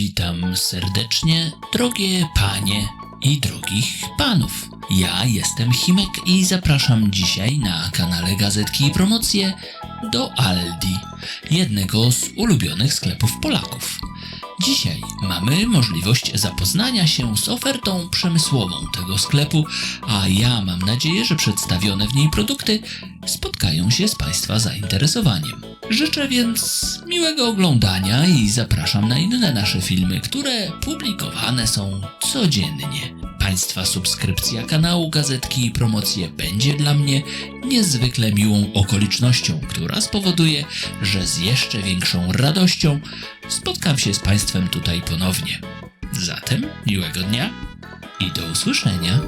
Witam serdecznie, drogie panie i drogich panów. Ja jestem Himek i zapraszam dzisiaj na kanale Gazetki i Promocje do Aldi, jednego z ulubionych sklepów Polaków. Dzisiaj mamy możliwość zapoznania się z ofertą przemysłową tego sklepu, a ja mam nadzieję, że przedstawione w niej produkty spotkają się z Państwa zainteresowaniem. Życzę więc miłego oglądania i zapraszam na inne nasze filmy, które publikowane są codziennie. Państwa subskrypcja kanału Gazetki i Promocje będzie dla mnie niezwykle miłą okolicznością, która spowoduje, że z jeszcze większą radością spotkam się z Państwem tutaj ponownie. Zatem miłego dnia i do usłyszenia.